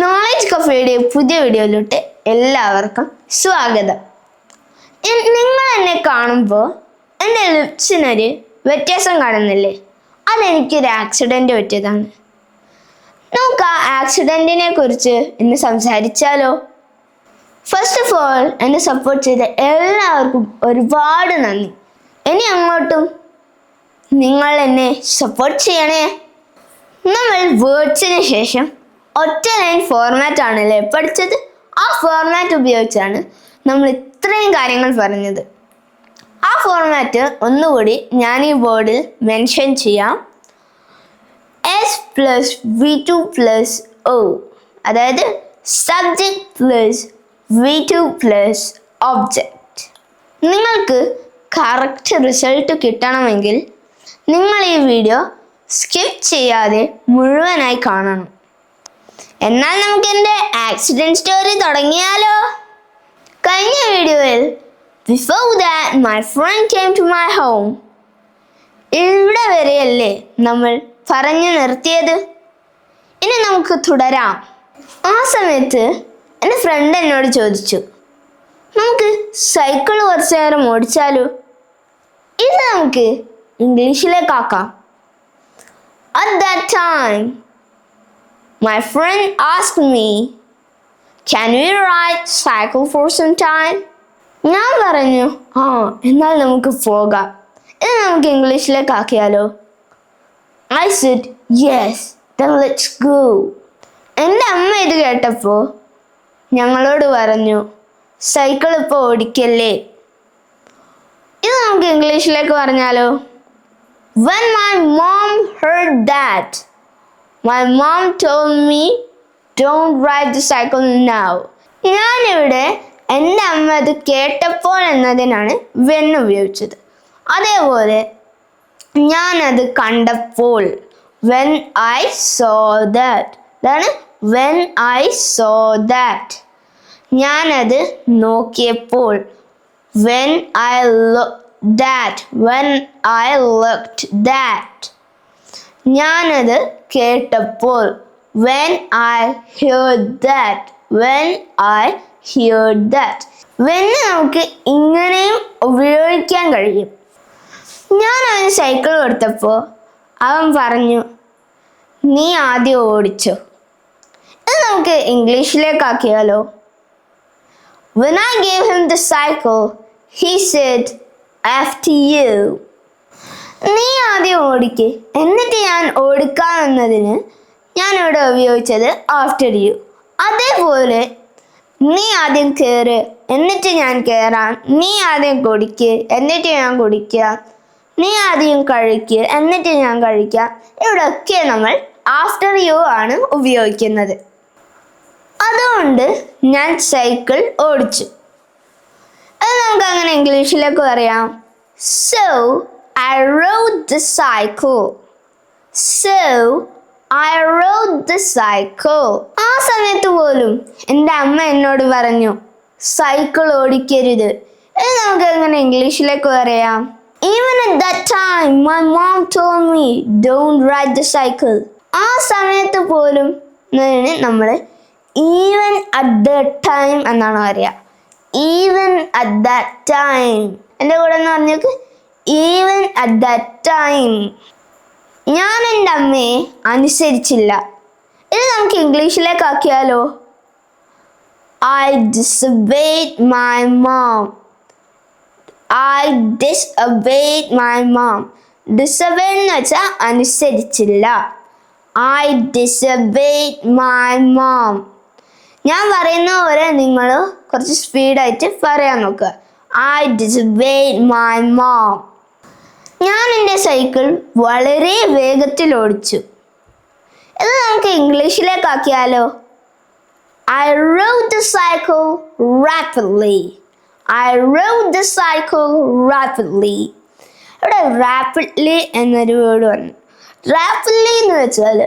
Knowledge കഫേയുടെ പുതിയ വീഡിയോയിലോട്ട് എല്ലാവർക്കും സ്വാഗതം. നിങ്ങൾ എന്നെ കാണുമ്പോൾ എന്റെ ലിപ്സിനൊരു വ്യത്യാസം കാണുന്നില്ലേ? അതെനിക്കൊരു ആക്സിഡന്റ് പറ്റിയതാണ്. നമുക്ക് ആ ആക്സിഡന്റിനെ കുറിച്ച് ഇന്ന് സംസാരിച്ചാലോ? ഫസ്റ്റ് ഓഫ് ഓൾ എന്നെ സപ്പോർട്ട് ചെയ്ത എല്ലാവർക്കും ഒരുപാട് നന്ദി. ഇനി അങ്ങോട്ടും നിങ്ങൾ എന്നെ സപ്പോർട്ട് ചെയ്യണേ? നമ്മൾ വേർഡ്സിന് ശേഷം ഒറ്റ ലൈൻ ഫോർമാറ്റ് ആണല്ലേ പഠിച്ചത്? ആ ഫോർമാറ്റ് ഉപയോഗിച്ചാണ് നമ്മൾ ഇത്രയും കാര്യങ്ങൾ പറഞ്ഞത്. ആ ഫോർമാറ്റ് ഒന്നുകൂടി ഞാൻ ഈ ബോർഡിൽ മെൻഷൻ ചെയ്യാം. S plus V two plus O അതായത് subject plus V two plus object നിങ്ങൾക്ക് കറക്റ്റ് റിസൾട്ട് കിട്ടണമെങ്കിൽ നിങ്ങൾ ഈ വീഡിയോ സ്കിപ്പ് ചെയ്യാതെ മുഴുവനായി കാണണം. എന്നാൽ നമുക്ക് എന്റെ ആക്സിഡന്റ് സ്റ്റോറി തുടങ്ങിയാലോ? കഴിഞ്ഞ വീഡിയോയിൽ before that my friend came to my home ഇവിടെ വരെയല്ലേ നമ്മൾ പറഞ്ഞു നിർത്തിയത്? ഇനി നമുക്ക് തുടരാം. ആ സമയത്ത് എന്റെ ഫ്രണ്ട് എന്നോട് ചോദിച്ചു നമുക്ക് സൈക്കിൾ കുറച്ച് നേരം ഓടിച്ചാലോ? ഇത് നമുക്ക് ഇംഗ്ലീഷിലേക്കാക്കാം at that time, my friend asked me, Can we ride cycle for some time? ഞാൻ പറഞ്ഞു ആ എന്നാൽ നമുക്ക് പോകാം. ഇത് നമുക്ക് ഇംഗ്ലീഷിലേക്ക് ആക്കിയാലോ? I said yes let's go എന്റെ അമ്മ ഇത് കേട്ടപ്പോൾ ഞങ്ങളോട് പറഞ്ഞു സൈക്കിൾ ഇപ്പോൾ ഓടിക്കല്ലേ? ഇത് നമുക്ക് ഇംഗ്ലീഷിലേക്ക് പറഞ്ഞാലോ? When my mom heard that, my mom told me don't ride the cycle now ഞാനിവിടെ എന്റെ അമ്മ അത് കേട്ടപ്പോൾ എന്നതിനാണ് വെൻ ഉപയോഗിച്ചത്. അതേപോലെ ഞാനത് കണ്ടപ്പോൾ വെൻ ഐ സോ ദാറ്റ് അതാണ് വെൻ ഐ സോ ദാറ്റ് ഞാനത് നോക്കിയപ്പോൾ when I look that when I looked that. ഞാനത് കേട്ടപ്പോൾ when I hear that when I hear that വെന്ന് നമുക്ക് ഇങ്ങനെയും ഉപയോഗിക്കാൻ കഴിയും. ഞാൻ അവന് സൈക്കിൾ കൊടുത്തപ്പോൾ അവൻ പറഞ്ഞു നീ ആദ്യം ഓടിച്ചോ. ഇത് നമുക്ക് ഇംഗ്ലീഷിലേക്കാക്കിയാലോ? When I gave him the cycle, he said, after you. നീ ആദ്യം ഓടിക്ക്. എന്നിട്ട് ഞാൻ ഓടിക്കാമെന്നതിന് ഞാൻ ഇവിടെ ഉപയോഗിച്ചത് ആഫ്റ്റർ യു അതേപോലെ നീ ആദ്യം കയറ് എന്നിട്ട് ഞാൻ കയറാം നീ ആദ്യം കുടിക്ക്. എന്നിട്ട് ഞാൻ കുടിക്കാം. നീ ആദ്യം കഴിക്ക്. എന്നിട്ട് ഞാൻ കഴിക്കാം. ഇവിടെയൊക്കെ നമ്മൾ ആഫ്റ്റർ യു ആണ് ഉപയോഗിക്കുന്നത്. അതുകൊണ്ട് ഞാൻ സൈക്കിൾ ഓടിച്ചു. അത് നമുക്ക് അങ്ങനെ ഇംഗ്ലീഷിലേക്ക് പറയാം? So I cycle. So I rode the cycle. ആ സമയത്ത് പോലും എന്റെ അമ്മ എന്നോട് പറഞ്ഞു സൈക്കിൾ ഓടിക്കരുത്. ഇത് നമുക്ക് എങ്ങനെ ഇംഗ്ലീഷിലേക്ക് പറയാം? Even at that time my mom told me don't ride the cycle. ആ സമയത്ത് പോലും നമ്മൾ ഈവൻ അറ്റ് ദ ടൈം എന്നാണ് പറയുക ഈവൻ അറ്റ് ദാറ്റ് ടൈം എന്റെ കൂടെ എന്ന് പറഞ്ഞേക്ക്. ഈവൻ അറ്റ് ദാറ്റ് ടൈം ഞാൻ എന്റെ അമ്മയെ അനുസരിച്ചില്ല. ഇത് നമുക്ക് ഇംഗ്ലീഷിലേക്ക് ആക്കിയാലോ I disobeyed my mom I diss my mom disobey എന്ന് വെച്ചാൽ അനുസരിച്ചില്ല. ഐ ഡിസബേറ്റ് മൈ മാം ഞാൻ പറയുന്ന പോലെ നിങ്ങൾ കുറച്ച് സ്പീഡായിട്ട് പറയാൻ നോക്കുക. ഐ ഡിസ് മൈ മോം ഞാൻ എന്റെ സൈക്കിൾ വളരെ വേഗത്തിൽ ഓടിച്ചു ഇത് നമുക്ക് ഇംഗ്ലീഷിലേക്കാക്കിയാലോ? I rode the cycle rapidly I rode the cycle rapidly ഇവിടെ റാപ്പിഡ്ലി എന്നൊരു വേർഡ് വന്നു. റാപ്പിഡ്ലി എന്ന് വെച്ചാൽ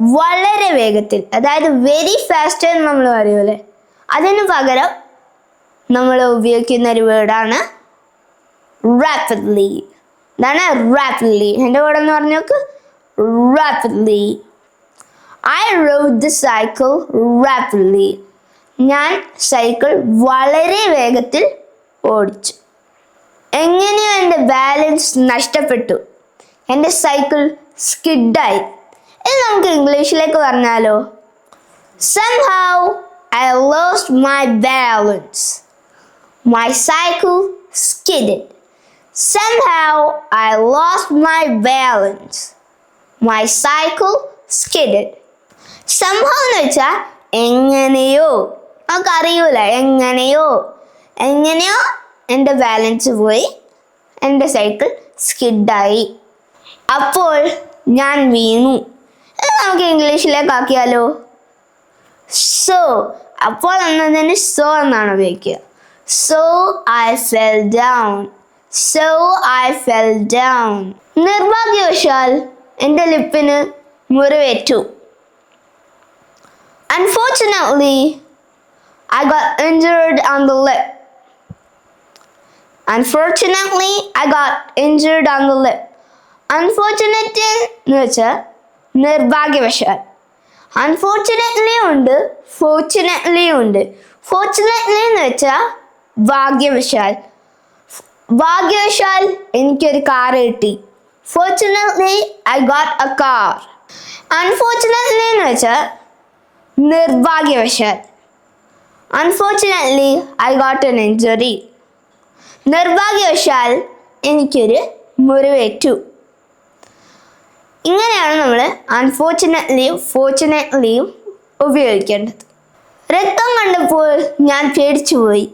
വളരെ വേഗത്തിൽ അതായത് വെരി ഫാസ്റ്റ് എന്ന് നമ്മൾ പറയൂലേ അതിന് പകരം നമ്മൾ ഉപയോഗിക്കുന്ന ഒരു വേർഡാണ് റാപ്പിഡ്ലി ഇതാണ് റാപ്പിഡ്ലി എന്റെ കൂടെ എന്ന് പറഞ്ഞു നോക്ക്. Rapidly I rode the cycle rapidly ഞാൻ സൈക്കിൾ വളരെ വേഗത്തിൽ ഓടിച്ചു. എങ്ങനെയോ എന്റെ ബാലൻസ് നഷ്ടപ്പെട്ടു. എന്റെ സൈക്കിൾ സ്കിഡായി ഇത് നമുക്ക് ഇംഗ്ലീഷിലേക്ക് പറഞ്ഞാലോ? Somehow I lost my balance. My cycle skidded. Somehow I lost my balance. My cycle skidded. Somehow എന്ന് വെച്ചാൽ എങ്ങനെയോ? നമുക്കറിയൂല എങ്ങനെയോ? എങ്ങനെയോ എന്റെ ബാലൻസ് പോയി എന്റെ സൈക്കിൾ സ്കിഡായി അപ്പോൾ ഞാൻ വീണു. ഇത് നമുക്ക് ഇംഗ്ലീഷിലേക്ക് ആക്കിയാലോ? സോ അപ്പോൾ എന്നതിന് സോ എന്നാണ് ഉപയോഗിക്കുക. So I fell down so I fell down നിർഭാഗ്യവശാൽ എന്റെ ലിപ്പിന് മുറിവേറ്റു. Unfortunately I got injured on the lip. Unfortunately I got injured on the lip. Unfortunate എന്ന് വെച്ചാൽ നിർഭാഗ്യവശാൽ. അൺഫോർച്ചുനേറ്റ്ലി ഉണ്ട് ഫോർച്ചുനേറ്റ്ലി ഉണ്ട്. ഫോർച്ചുനേറ്റ്ലി എന്ന് വെച്ചാൽ ഭാഗ്യവശാൽ. ഭാഗ്യവശാൽ എനിക്കൊരു കാർ കിട്ടി. Fortunately I got a car unfortunately എന്ന് വെച്ചാൽ നിർഭാഗ്യവശാൽ. Unfortunately I got an injury നിർഭാഗ്യവശാൽ എനിക്കൊരു മുറിവേറ്റു. ഇങ്ങനെയാണ് നമ്മൾ അൺഫോർച്ചുനേറ്റ്ലിയും ഫോർച്ചുനേറ്റ്ലിയും ഉപയോഗിക്കേണ്ടത്. രക്തം കണ്ടപ്പോൾ ഞാൻ പേടിച്ചു പോയി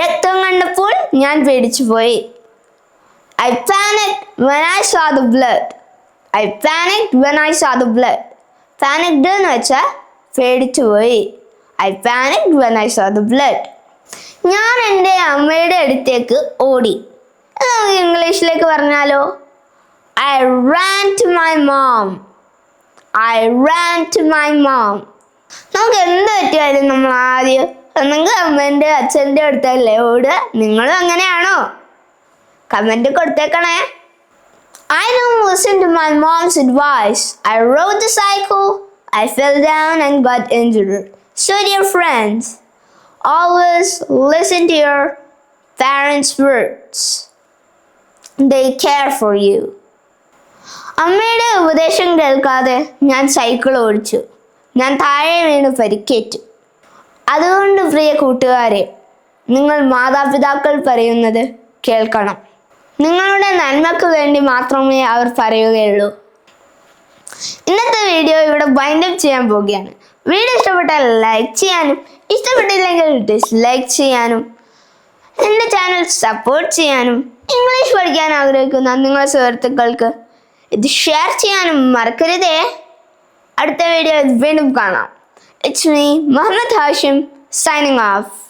രക്തം കണ്ടപ്പോൾ ഞാൻ പേടിച്ചു പോയി. I panic when I saw the blood I panic when I saw the blood panicked എന്ന് വെച്ചാൽ പേടിച്ചു പോയി. I panic when I saw the blood ഞാൻ എന്റെ അമ്മയുടെ അടുത്തേക്ക് ഓടി. ഇംഗ്ലീഷിലേക്ക് പറഞ്ഞാലോ? I ran to my mom I ran to my mom നമുക്ക് എന്ത് പറ്റിയാലും നമ്മൾ ആദ്യം ഒന്നെങ്കിൽ അമ്മേന്റെ അച്ഛന്റെ അടുത്തല്ലേ ഓടുക നിങ്ങളും അങ്ങനെയാണോ comment കൊടുത്തേക്കണേ I don't listen to my mom's advice. I rode the cycle, I fell down and got injured. So, dear friends, always listen to your parents' words. They care for you. അമ്മയുടെ ഉപദേശം കേൾക്കാതെ ഞാൻ cycle ഓടിച്ചു ഞാൻ താഴെ വീണ് പരിക്കേറ്റു അതുകൊണ്ട് പ്രിയ കൂട്ടുകാരെ നിങ്ങൾ മാതാപിതാക്കൾ പറയുന്നത് കേൾക്കണം. നിങ്ങളുടെ നന്മക്ക് വേണ്ടി മാത്രമേ അവർ പറയുകയുള്ളൂ. ഇന്നത്തെ വീഡിയോ ഇവിടെ ബൈൻഡപ്പ് ചെയ്യാൻ പോവുകയാണ്. വീഡിയോ ഇഷ്ടപ്പെട്ടാൽ ലൈക്ക് ചെയ്യാനും ഇഷ്ടപ്പെട്ടില്ലെങ്കിൽ ഡിസ്ലൈക്ക് ചെയ്യാനും എന്റെ ചാനൽ സപ്പോർട്ട് ചെയ്യാനും ഇംഗ്ലീഷ് പഠിക്കാൻ ആഗ്രഹിക്കുന്ന നിങ്ങളുടെ സുഹൃത്തുക്കൾക്ക് ഇത് ഷെയർ ചെയ്യാനും മറക്കരുതേ. അടുത്ത വീഡിയോ വീണ്ടും കാണാം. It's me, Muhammad Hashim, signing off.